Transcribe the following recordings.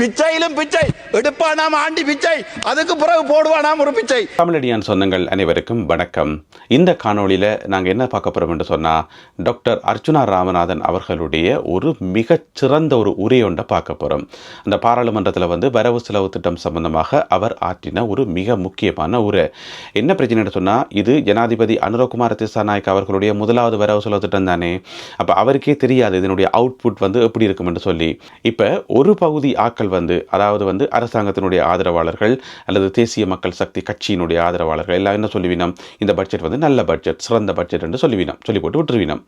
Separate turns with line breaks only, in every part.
பிச்சையிலும் பிச்சை எடுப்பானாம் ஆண்டி பிச்சை. அதுக்கு பிறகு போடுவானாம் ஒரு பிச்சை.
தமிழடியான் சொந்தங்கள் அனைவருக்கும் வணக்கம். இந்த காணொளியில் நாங்கள் என்ன பார்க்க போகிறோம் என்று சொன்னால் டாக்டர் அர்ச்சுனா ராமநாதன் அவர்களுடைய ஒரு மிகச்சிறந்த ஒரு உரையொன்றை பார்க்க போகிறோம் அந்த பாராளுமன்றத்தில் வந்து வரவு செலவு திட்டம் சம்பந்தமாக அவர் ஆற்றின ஒரு மிக முக்கியமான உரை. என்ன பிரச்சனைன்னு சொன்னால் இது ஜனாதிபதி அனுரகுமார் திசாநாயக் அவர்களுடைய முதலாவது வரவு செலவு திட்டம் தானே. அப்போ அவருக்கே தெரியாது இதனுடைய அவுட்புட் வந்து எப்படி இருக்கும் என்று சொல்லி. இப்போ ஒரு பகுதி ஆட்கள் வந்து அதாவது வந்து அரசாங்கத்தினுடைய ஆதரவாளர்கள் அல்லது தேசிய மக்கள் சக்தி கட்சியினுடைய ஆதரவாளர்கள் எல்லாம் என்ன சொல்லுவினோம்? இந்த பட்ஜெட் வந்து நல்ல பட்ஜெட் சிறந்த பட்ஜெட் என்று சொல்லிவினோம் சொல்லி போட்டு விட்டுருவினோம்.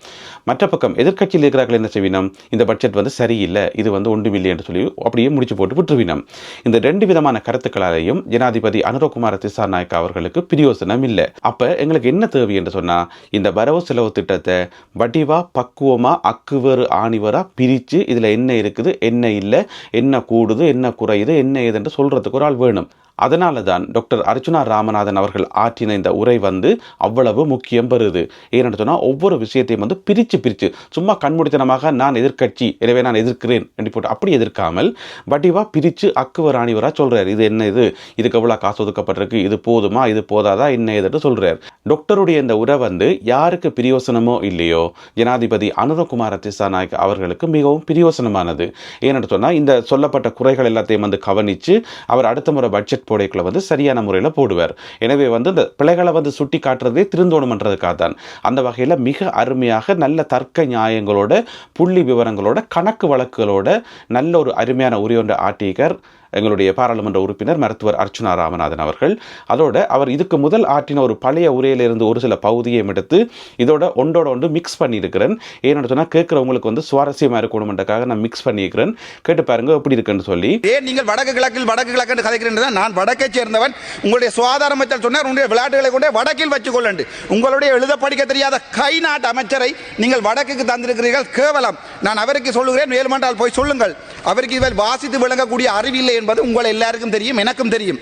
மற்ற பக்கம் எதிர்க்கட்சியில் இருக்கிறார்கள் என்ன செய்வினோம்? இந்த பட்ஜெட் வந்து சரியில்லை இது வந்து ஒன்றுமில்லை என்று சொல்லி அப்படியே முடிச்சு போட்டு விட்டுருவினோம். இந்த ரெண்டு விதமான கருத்துக்களாலையும் ஜனாதிபதி அனுரகுமார திசாநாயக் அவர்களுக்கு பிரியோசனம் இல்லை. அப்போ எங்களுக்கு என்ன தேவை என்று சொன்னால் இந்த வரவு செலவு திட்டத்தை வடிவா பக்குவமாக அக்குவரு ஆணிவராக பிரித்து இதில் என்ன இருக்குது என்ன இல்லை என்ன கூடுது என்ன குறையுது என்ன ஏதுன்னு சொல்கிறதுக்கு ஒரு ஆள் வேணும். அதனால தான் டாக்டர் அர்ஜுனா ராமநாதன் அவர்கள் ஆற்றின இந்த உரை வந்து அவ்வளவு முக்கியம் பெறுது. ஏன்னு சொன்னால் ஒவ்வொரு விஷயத்தையும் வந்து பிரித்து பிரித்து சும்மா கண்முடித்தனமாக நான் எதிர்க்கட்சி எனவே நான் எதிர்க்கிறேன் என்று போட்டு அப்படி எதிர்க்காமல் வடிவாக பிரித்து அக்குவர் ஆணிவராக சொல்கிறார் இது என்ன இது? இதுக்கு எவ்வளோ காசு ஒதுக்கப்பட்டிருக்கு? இது போதுமா? இது போதாதா? என்ன இதுன்னு சொல்கிறார் டாக்டருடைய இந்த உரை வந்து யாருக்கு பிரியோசனமோ இல்லையோ ஜனாதிபதி அனுரகுமார திசாநாயக் அவர்களுக்கு மிகவும் பிரியோசனமானது. ஏன்னு சொன்னால் இந்த சொல்லப்பட்ட குறைகள் எல்லாத்தையும் வந்து கவனித்து அவர் அடுத்த முறை பட்ஜெட் போடைக்குள்ள வந்து சரியான முறையில் போடுவார். எனவே வந்து இந்த பிழைகளை வந்து சுட்டி காட்டுறதே திருந்தோணம்ன்றதுக்காக தான் அந்த வகையில் மிக அருமையாக நல்ல தர்க்க நியாயங்களோட புள்ளி விவரங்களோட கணக்கு வழக்குகளோட நல்ல ஒரு அருமையான உரையொன்ற ஆட்டியகர் எங்களுடைய பாராளுமன்ற உறுப்பினர் மருத்துவர் அர்ச்சுனா ராமநாதன் அவர்கள். அதோட அவர் இதுக்கு முதல் ஆற்றின ஒரு பழைய உரையிலிருந்து ஒரு சில பகுதியை எடுத்து இதோட ஒன்றோட ஒன்று மிக்ஸ் பண்ணியிருக்கிறேன். ஏன்னு சொன்னால் கேட்குறவங்களுக்கு வந்து சுவாரஸ்யமாக இருக்கணுமென்றக்காக நான் மிக்ஸ் பண்ணியிருக்கிறேன். கேட்டு பாருங்க எப்படி இருக்குன்னு சொல்லி.
ஏன் நீங்கள் வடக்கு கிழக்கில் வடக்கு கிழக்கு கதைக்கிறேன் நான் வடக்கை சேர்ந்தவன். உங்களுடைய சுகாதார அமைச்சர் சொன்னார் உங்களுடைய விளையாட்டுகளை கொண்டே வடக்கில் வச்சுக் கொள்ளண்டு உங்களுடைய எழுத படிக்க தெரியாத கை நாட்டு அமைச்சரை நீங்கள் வடக்குக்கு தந்திருக்கிறீர்கள் கேவலம். நான் அவருக்கு சொல்லுகிறேன் வேலுமண்டால் போய் சொல்லுங்கள். அவருக்கு இவர் வாசித்து விளங்கக்கூடிய அறிவில்லை என்பது உங்கள் எல்லாருக்கும் தெரியும் எனக்கும் தெரியும்.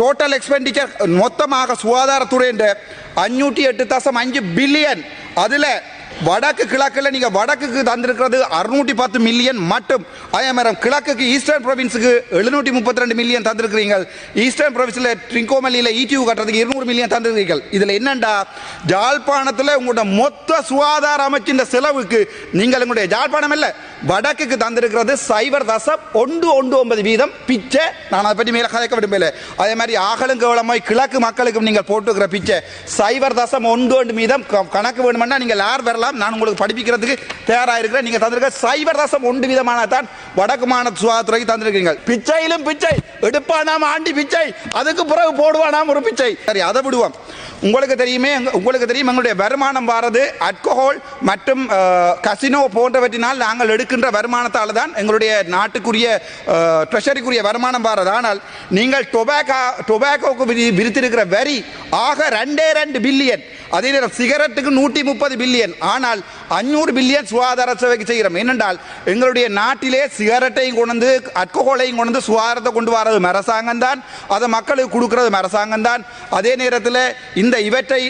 டோட்டல் எக்ஸ்பெண்டிச்சர் மொத்தமாக சுகாதாரத்துறை என்ற அஞ்சூற்றி எட்டு தசம் அஞ்சு பில்லியன் அதில் வடக்கு கிழக்கில் நீங்கள் வடக்குக்கு தந்திருக்கிறது அறுநூற்றி பத்து மில்லியன் மட்டும். அதே மாதிரி கிழக்குக்கு ஈஸ்டர்ன் ப்ரொவின்ஸுக்கு எழுநூற்றி முப்பத்தி ரெண்டு மில்லியன் தந்திருக்கிறீங்க ஈஸ்டர்ன் ப்ரொவின்ஸில் ட்ரிங்கோமல்லியில் ஈடியூ கட்டுறதுக்கு இருநூறு மில்லியன் தந்திருக்கிறீர்கள். இதில் என்னண்டா? ஜாழ்ப்பாணத்தில் உங்களோட மொத்த சுகாதார அமைச்சின் செலவுக்கு நீங்கள் உங்களுடைய ஜாழ்ப்பாணம் இல்லை வடக்குக்கு தந்திருக்கிறது சைபர் தசம் ஒன்று ஒன்று ஒன்பது வீதம். பிச்சை நான் அதை பற்றி மேலே கதைக்க விரும்பல. அதே மாதிரி ஆகலும் கேவலமாய் கிழக்கு மக்களுக்கும் நீங்கள் போட்டுக்கிற பிச்சை. சைபர் தசம் ஒன்று ஒன்று வீதம். க- கணக்கு வேணுமென்னா நீங்கள் யார் வரலாம்? நான் உங்களுக்கு படிப்பிக்கிறதுக்கு தயாராக இருக்கிறேன் நீங்கள் தந்திருக்க சைபர் தசம் ஒன்று விதமான தான் வடக்கு மாநில சுகாதாரத்துறைக்கு தந்திருக்கீங்க பிச்சையிலும் பிச்சை. எடுப்பானாம் ஆண்டி பிச்சை. அதுக்கு பிறகு போடுவானாம் ஒரு பிச்சை. சரி அதை விடுவோம். உங்களுக்கு தெரியுமே உங்களுக்கு தெரியும் எங்களுடைய வருமானம் வாரது அல்கோஹால் மற்றும் கசினோ போன்றவற்றினால் நாங்கள் எடுக்க எடுக்கின்ற வருமானத்தால் தான் எங்களுடைய நாட்டுக்குரிய ட்ரெஷரிக்குரிய வருமானம் வாரது. ஆனால் நீங்கள் டொபாக்கா டொபாக்கோக்கு விதி- விதித்திருக்கிற வரி ஆக ரெண்டே ரெண்டு பில்லியன். அதே நேரம் சிகரெட்டுக்கு நூற்றி முப்பது பில்லியன். ஆனால் அஞ்சூறு பில்லியன் சுகாதார சேவைக்கு செய்கிறோம். ஏனென்றால் எங்களுடைய நாட்டிலே சிகரெட்டையும் கொண்டு வந்து கொண்டு சுகாதாரத்தை கொண்டு வரது அரசாங்கம் தான் அதை மக்களுக்கு கொடுக்கறது அரசாங்கம் தான் அதே நேரத்தில் இந்த இவற்றை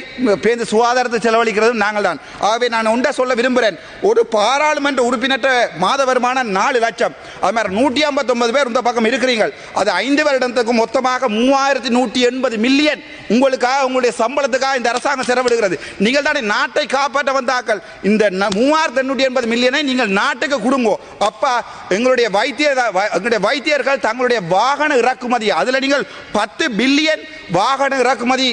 பேருந்து சுகாதாரத்தை செலவழிக்கிறது நாங்கள் தான் ஆகவே நான் ஒன்றை சொல்ல விரும்புகிறேன். ஒரு பாராளுமன்ற உறுப்பினர்கிட்ட மாத வருமானம் நாலு லட்சம். அது மாதிரி நூற்றி ஐம்பத்தொன்பது பேர் இந்த பக்கம் இருக்கிறீங்க அது ஐந்து வருடத்துக்கு மொத்தமாக மூவாயிரத்தி நூற்றி எண்பது மில்லியன் உங்களுக்காக உங்களுடைய சம்பளத்துக்காக இந்த அரசாங்கம் செலவிடுகிறது. நீங்கள் தானே நாட்டை காப்பாற்ற வந்தாக்கள் இந்த மூவாயிரத்தி எண்ணூற்றி எண்பது மில்லியனை நீங்கள் நாட்டுக்கு கொடுங்கோ. அப்பா எங்களுடைய வைத்தியர் எங்களுடைய வைத்தியர்கள் தங்களுடைய வாகன இறக்குமதி அதில் நீங்கள் பத்து பில்லியன் வாகன இறக்குமதி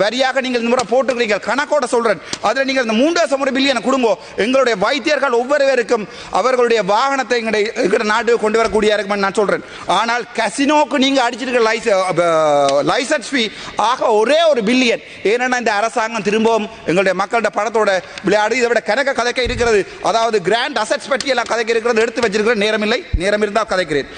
வரியாக நீங்கள் இந்த முறை போட்டுக்கிறீங்க கணக்கோட சொல்றேன். அதில் நீங்கள் இந்த மூன்று ஒரு பில்லியனை கொடுங்கோ. எங்களுடைய வைத்தியர்கள் ஒவ்வொருவருக்கும் அவர்களுடைய வாகனத்தை எங்களுடைய எங்களுடைய நாட்டுக்கு கொண்டு வரக்கூடிய இருக்குமென்னு நான் சொல்றேன். ஆனால் கசினோக்கு நீங்க அடிச்சிருக்கிற லைசன்ஸ் ஃபீ ஆக ஒரே ஒரு பில்லியன் ஏன்னா இந்த அரசாங்கம் திரும்பவும் எங்களுடைய மக்களோட பணத்தோட விளையாடு இதை விட கணக்க கதைக்க இருக்கிறது. அதாவது கிராண்ட் அசட்ஸ் பற்றி எல்லாம் கதைக்க இருக்கிறது எடுத்து வச்சிருக்கிற நேரம் இல்லை நேரம் இருந்தால் கதைக்கிறேன்.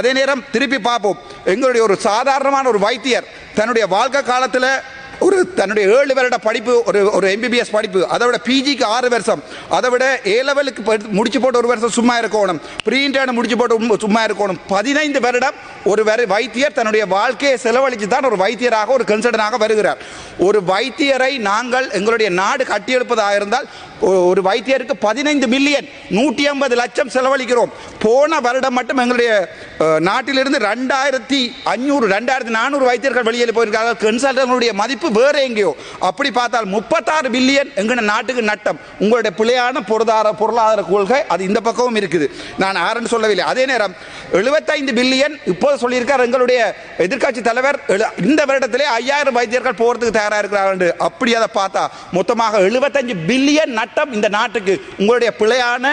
அதே நேரம் திருப்பி பார்ப்போம். எங்களுடைய ஒரு சாதாரணமான ஒரு வைத்தியர் தன்னுடைய வாழ்க்கை காலத்தில் ஒரு தன்னுடைய ஏழு வருட படிப்பு ஒரு ஒரு எம்பிபிஎஸ் படிப்பு அதை விட பிஜிக்கு ஆறு வருஷம் அதை விட ஏ லெவலுக்கு படி- முடிச்சு போட்டு ஒரு வருஷம் சும்மா இருக்கணும் ப்ரீ இன்டர்ன் முடிச்சு போட்டு சும்மா இருக்கணும். பதினைந்து வருடம் ஒரு வரு வைத்தியர் தன்னுடைய வாழ்க்கையை செலவழித்து தான் ஒரு வைத்தியராக ஒரு கன்சல்டனாக வருகிறார். ஒரு வைத்தியரை நாங்கள் எங்களுடைய நாடு கட்டியெழுப்பதாக இருந்தால் ஒரு வைத்தியருக்கு பதினைந்து மில்லியன் நூற்றி ஐம்பது லட்சம் செலவழிக்கிறோம். போன வருடம் மட்டும் எங்களுடைய நாட்டிலிருந்து ரெண்டாயிரத்தி அஞ்சூறு ரெண்டாயிரத்தி நானூறு வைத்தியர்கள் வெளியே வெளியில் போயிருக்கார்கள் கன்சல்டனுடைய மதிப்பு வேற எங்கேயோ. அப்படி பார்த்தால் முப்பத்தாறு பில்லியன் எங்க நாட்டுக்கு நட்டம். உங்களுடைய பிழையான பொருளாதார பொருளாதார கொள்கை அது இந்த பக்கமும் இருக்குது. நான் ஆரன் சொல்லவில்லை. அதே நேரம் எழுபத்தைந்து பில்லியன் இப்போது சொல்லியிருக்கார் எங்களுடைய எதிர்க்கட்சி தலைவர் இந்த வருடத்திலே ஐயாயிரம் வைத்தியர்கள் போகிறதுக்கு தயாராக இருக்கிறார்கள். அப்படி அதை பார்த்தா மொத்தமாக எழுபத்தஞ்சு பில்லியன் நட்டம் இந்த நாட்டுக்கு. உங்களுடைய பிழையான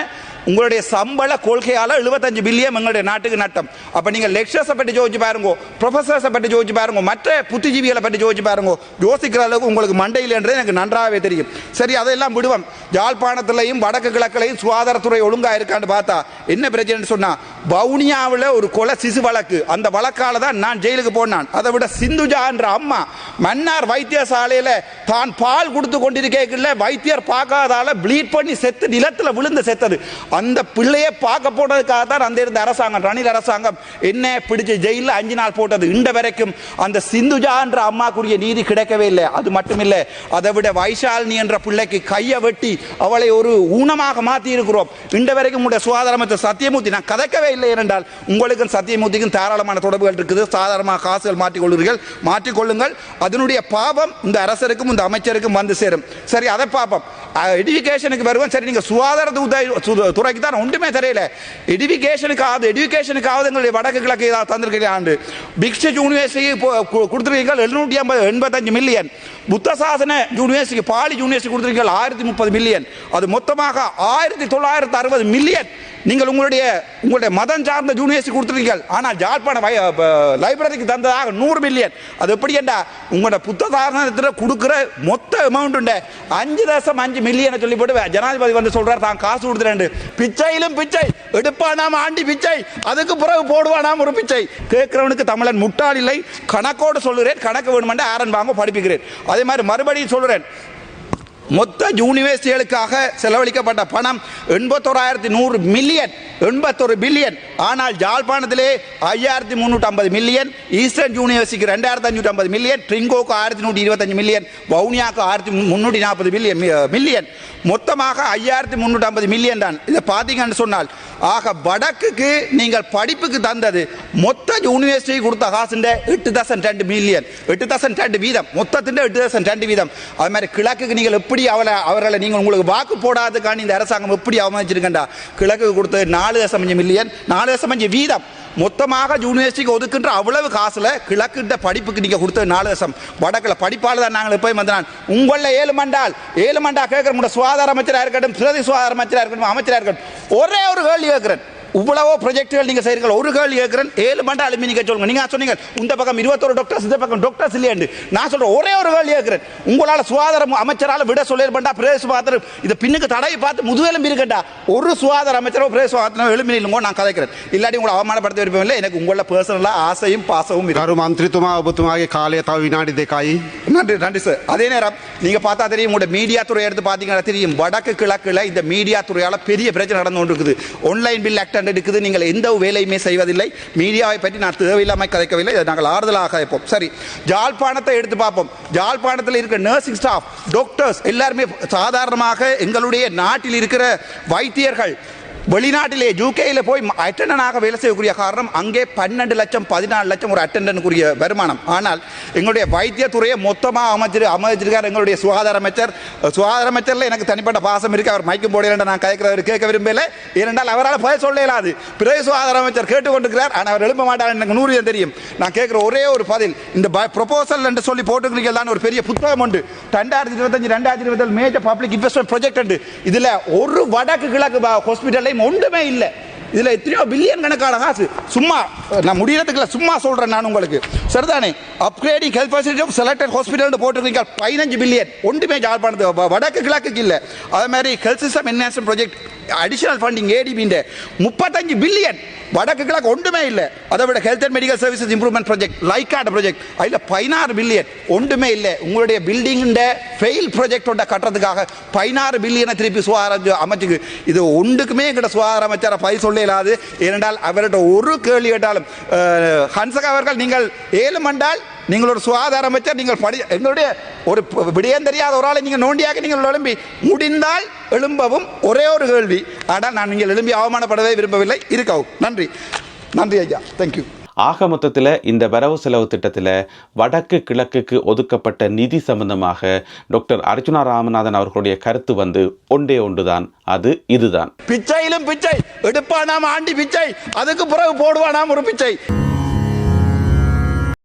உங்களுடைய சம்பள கொள்கையால் எழுபத்தஞ்சு பில்லியன் எங்களுடைய நாட்டுக்கு நட்டம். அப்போ நீங்கள் லெக்சர்ஸை பற்றி ஜோதிச்சு பாருங்க ப்ரொஃபஸர்ஸை பற்றி ஜோதிச்சு பாருங்க மற்ற புத்திஜீவிகளை பற்றி ஜோதிச்சு பாருங்க யோசிக்கிற அளவுக்கு உங்களுக்கு மண்டையில் என்றது எனக்கு நன்றாகவே தெரியும். சரி அதெல்லாம் விடுவோம். யாழ்ப்பாணத்திலையும் வடக்கு கிழக்கிலையும் சுகாதாரத்துறை ஒழுங்காக இருக்கான்னு பார்த்தா என்ன பிரச்சனைன்னு சொன்னால் வவுனியாவில் ஒரு கொலை சிசு வழக்கு. அந்த வழக்கால் தான் நான் ஜெயிலுக்கு போனான். அதை விட சிந்துஜா என்ற அம்மா மன்னார் வைத்தியசாலையில் தான் பால் கொடுத்து கொண்டிருக்கல வைத்தியர் பார்க்காதால ப்ளீட் பண்ணி செத்து நிலத்தில் விழுந்து செத்தது. அந்த பிள்ளையை பார்க்க போட்டதுக்காக தான் அந்த இருந்த அரசாங்கம் ரணில் அரசாங்கம் என்ன பிடிச்சு ஜெயிலில் அஞ்சு நாள் போட்டது. இந்த வரைக்கும் அந்த சிந்துஜா என்ற அம்மாக்குரிய நீதி கிடைக்கவே இல்லை. அது மட்டுமில்லை அதை விட வைஷாலினி என்ற பிள்ளைக்கு கையை வெட்டி அவளை ஒரு ஊனமாக மாற்றி இருக்கிறோம் இந்த வரைக்கும் உங்களுடைய சுகாதார அமைச்சர் சத்தியமூர்த்தி நான் கதைக்கவே இல்லை என்றால் உங்களுக்கும் சத்தியமூர்த்திக்கும் தாராளமான தொடர்புகள் இருக்குது. சாதாரணமாக காசுகள் மாற்றிக்கொள்வீர்கள். மாற்றிக்கொள்ளுங்கள். அதனுடைய பாவம் இந்த அரசருக்கும் இந்த அமைச்சருக்கும் வந்து சேரும். சரி அதை பார்ப்போம். எஜுகேஷனுக்கு வருவோம் சரி நீங்கள் சுகாதார துறை- துறைக்கு தான் ஒன்றுமே தெரியல. எஜுகேஷனுக்காவது எஜுகேஷனுக்காவது எங்களுடைய வடக்கு கிழக்கு ஏதாவது தந்திருக்கிற ஆண்டு. பிக்ஷ யூனிவர்சிட்டி கொடுத்துருக்கீங்க. எழுநூற்றி ஐம்பது எண்பத்தஞ்சு million Buddhasasana university Pali university கொடுத்துருக்கீங்க ஆயிரத்தி முப்பது மில்லியன் அது மொத்தமாக ஆயிரத்தி தொள்ளாயிரத்தி அறுபது மில்லியன் நீங்கள் உங்களுடைய உங்களுடைய மதம் சார்ந்த யூனிவர்சிட்டி கொடுத்துருக்கீங்க ஆனால் ஜாழ்ப்பாண லைப்ரரிக்கு தந்ததாக நூறு மில்லியன் அது எப்படி என்றா உங்களோட புத்தசாசனத்தில் கொடுக்குற மொத்த அமௌண்ட் உண்டு. அஞ்சு தசம் அஞ்சு மில்லியனை சொல்லி போட்டு ஜனாதிபதி வந்து சொல்றார் தான் காசு கொடுத்துறேன் பிச்சையிலும் பிச்சை. எடுப்பானாம் ஆண்டி பிச்சை. அதுக்கு பிறகு போடுவானாம் ஒரு பிச்சை. கேட்கிறவனுக்கு தமிழன் முட்டாள் இல்லை. கணக்கோடு சொல்கிறேன் கணக்கு வேணுமென்று ஆரன் வாங்க படிப்புகிறேன் அதே மாதிரி மறுபடியும் சொல்கிறேன் மொத்த யூனிவர்சிட்டிகளுக்காக செலவழிக்கப்பட்ட பணம் எண்பத்தோராயிரத்தி நூறு மில்லியன் எண்பத்தொரு பில்லியன். ஆனால் ஜாழ்ப்பாணத்திலே ஐயாயிரத்தி முந்நூற்றி ஐம்பது மில்லியன் ஈஸ்டர்ன் யூனிவர்சிட்டிக்கு ரெண்டாயிரத்தி அஞ்சூற்றி ஐம்பது மில்லியன் ட்ரிங்கோக்கு ஆயிரத்தி நூற்றி இருபத்தஞ்சு மில்லியன் வவுனியாவுக்கு ஆயிரத்தி முந்நூற்றி நாற்பது மில்லியன் மில்லியன். மொத்தமாக ஐயாயிரத்தி முந்நூற்றி ஐம்பது மில்லியன் தான். இதை பார்த்தீங்கன்னு சொன்னால் ஆக வடக்குக்கு நீங்கள் படிப்புக்கு தந்தது மொத்த யூனிவர்சிட்டி கொடுத்த காசுண்ட எட்டு தௌசண்ட் ரெண்டு மில்லியன். எட்டு தௌசண்ட் ரெண்டு வீதம். மொத்தத்தின் எட்டு தௌசண்ட் ரெண்டு வீதம். அது மாதிரி கிழக்குக்கு நீங்கள் எப்படி அவளை அவர்களை நீங்கள் உங்களுக்கு வாக்கு போடாததுக்கான இந்த அரசாங்கம் எப்படி அவமதிச்சிருக்கண்டா கிழக்கு கொடுத்த நாலு தசமஞ்சு அஞ்சு மில்லியன் நாலு தசமஞ்சு வீதம். மொத்தமாக யூனிவர்சிட்டிக்கு ஒதுக்குன்ற அவ்வளவு காசில் கிழக்கிட்ட படிப்புக்கு நீங்கள் கொடுத்த நாலு தசம். வடக்கில் படிப்பால தான் நாங்கள் போய் வந்தான் உங்களில் ஏழு மண்டால் ஏழு மண்டா கேட்குற உங்களோட சுகாதார அமைச்சராக இருக்கட்டும் பிரதி சுகாதார அமைச்சராக இருக்கட்டும் அமைச்சராக இருக்கட்டும் ஒரே ஒரு கேள்வி கேட்குறேன். இவ்வளவோ ப்ரொஜெக்டுகள் நீங்கள் செய்கிறீர்கள் ஒரு கேள்வி கேட்குறேன். ஏழு மண்டா அலுமி நீங்கள் நீங்கள் சொன்னீங்க? இந்த பக்கம் இருபத்தொரு டாக்டர்ஸ் இந்த பக்கம் டாக்டர்ஸ் இல்லையாண்டு நான் சொல்கிறேன் ஒரே ஒரு கேள்வி கேட்குறேன். உங்களால் சுகாதார அமைச்சரால் விட சொல்லியிருப்பா பிரதேச பாத்திர இது பின்னுக்கு தடவை பார்த்து முதுகெலும்பி இருக்கட்டா ஒரு சுகாதார அமைச்சரோ பிரதேச பார்த்தனோ எலும்பி இல்லைங்கோ நான் கதைக்கிறேன். இல்லாட்டி உங்களை அவமானப்படுத்த விருப்பம் இல்லை. எனக்கு உங்களோட பர்சனலாக ஆசையும் பாசவும் இருக்கு.
மந்திரித்துமா உபத்துமாக காலையத்தா வினாடி தேக்காய்
நன்றி நன்றி சார் அதே நேரம் நீங்கள் பார்த்தா தெரியும் உங்களோட மீடியா துறை எடுத்து பார்த்தீங்கன்னா தெரியும். வடக்கு கிழக்கில் இந்த மீடியா துறையால் பெரிய பிரச்சனை நடந்து கொண்டு இருக்குது ஆன்லைன் பில் ஆக்டர் கண்டெடுக்குது. நீங்கள் எந்த வேலையுமே செய்வதில்லை. மீடியாவை பற்றி நான் தேவையில்லாமல் கதைக்கவில்லை. இதை நாங்கள் ஆறுதலாக கதைப்போம் சரி ஜாழ்ப்பாணத்தை எடுத்து பார்ப்போம். ஜாழ்ப்பாணத்தில் இருக்கிற நர்சிங் ஸ்டாஃப் டாக்டர்ஸ் எல்லாருமே சாதாரணமாக எங்களுடைய நாட்டில் இருக்கிற வைத்தியர்கள் வெளிநாட்டிலே ஜூகேயில் போய் அட்டண்டனாக வேலை செய்யக்கூடிய காரணம் அங்கே பன்னெண்டு லட்சம் பதினாலு லட்சம் ஒரு அட்டண்டனுக்குரிய வருமானம். ஆனால் எங்களுடைய வைத்தியத்துறையை மொத்தமாக அமைச்சிரு அமைச்சிருக்கார் எங்களுடைய சுகாதார அமைச்சர். சுகாதார அமைச்சரில் எனக்கு தனிப்பட்ட பாசம் இருக்கு. அவர் மைக்கும் போடல நான் கேட்கிறவர் கேட்க விரும்பல. ஏனென்றால் அவரால் பதில் சொல்ல இயலாது. பிறகு சுகாதார அமைச்சர் கேட்டுக்கொண்டிருக்கிறார். ஆனால் அவர் எழுப்ப மாட்டார். எனக்கு நூறு தெரியும். நான் கேட்குற ஒரே ஒரு பதில் இந்த ப்ரொபோசல் என்று சொல்லி போட்டுக்கிறீங்க தான் ஒரு பெரிய புத்தகம் உண்டு. ரெண்டாயிரத்தி இருபத்தஞ்சு ரெண்டாயிரத்தி இருபத்தி மேஜர் பப்ளிக் இன்வெஸ்ட்மெண்ட் ப்ராஜெக்ட் உண்டு. இதில் ஒரு வடக்கு கிழக்கு ஹாஸ்பிட்டலை ஒன்றுமே இல்லை. இதுல எத்தனையோ பில்லியன் கணக்கான காசு. சும்மா நான் முடியறதுக்குல சும்மா சொல்றேன் நான் உங்களுக்கு. சரிதானே? Upgrading health facility of selected hospital போட்டிருக்கீங்க. பதினஞ்சு பில்லியன் ஒன்றுமே ஜாழ்ப்பாணத்து வடக்கு கிழக்குக்கு இல்லை. அதே மாதிரி health system enhancement project additional funding ஏடிபின்ற முப்பத்தஞ்சு பில்லியன் வடக்கு கிழக்கு ஒன்றுமே இல்லை. அதை விட health and medical services improvement project லைக்காட் project அதில் பதினாறு பில்லியன் ஒன்றுமே இல்லை. உங்களுடைய பில்டிங்கின்ற ஃபெயில் ப்ராஜெக்டோட கட்டுறதுக்காக பதினாறு பில்லியனை திருப்பி சுகாதார அமைச்சுக்கு. இது ஒன்றுக்குமே எங்கிட்ட சுகாதார அமைச்சரை பயிர் சொல்ல இயலாது ஏனென்றால் அவர்கிட்ட ஒரு கேள்வி கேட்டாலும் ஹன்சகா அவர்கள் நீங்கள் ஏழு மண்டால் நீங்கள் ஒரு சுகாதார அமைச்சர் நீங்கள் படி எங்களுடைய ஒரு ப- விடயம் தெரியாத ஒரு ஆளை நீங்கள் நோண்டியாக நீங்கள் எழும்பி முடிந்தால் எழும்பவும் ஒரே ஒரு கேள்வி. ஆனால் நான் நீங்கள் எழும்பி அவமானப்படவே விரும்பவில்லை. இருக்கவும். நன்றி. நன்றி ஐயா. தேங்க்யூ
ஆக மொத்தத்தில் இந்த வரவு செலவு திட்டத்தில் வடக்கு கிழக்குக்கு ஒதுக்கப்பட்ட நிதி சம்பந்தமாக டாக்டர் அர்ஜுனா ராமநாதன் அவர்களுடைய கருத்து வந்து ஒன்றே ஒன்றுதான். அது இதுதான்.
பிச்சையிலும் பிச்சை. எடுப்பானாம் ஆண்டி பிச்சை. அதுக்கு பிறகு போடுவானாம் ஒரு பிச்சை.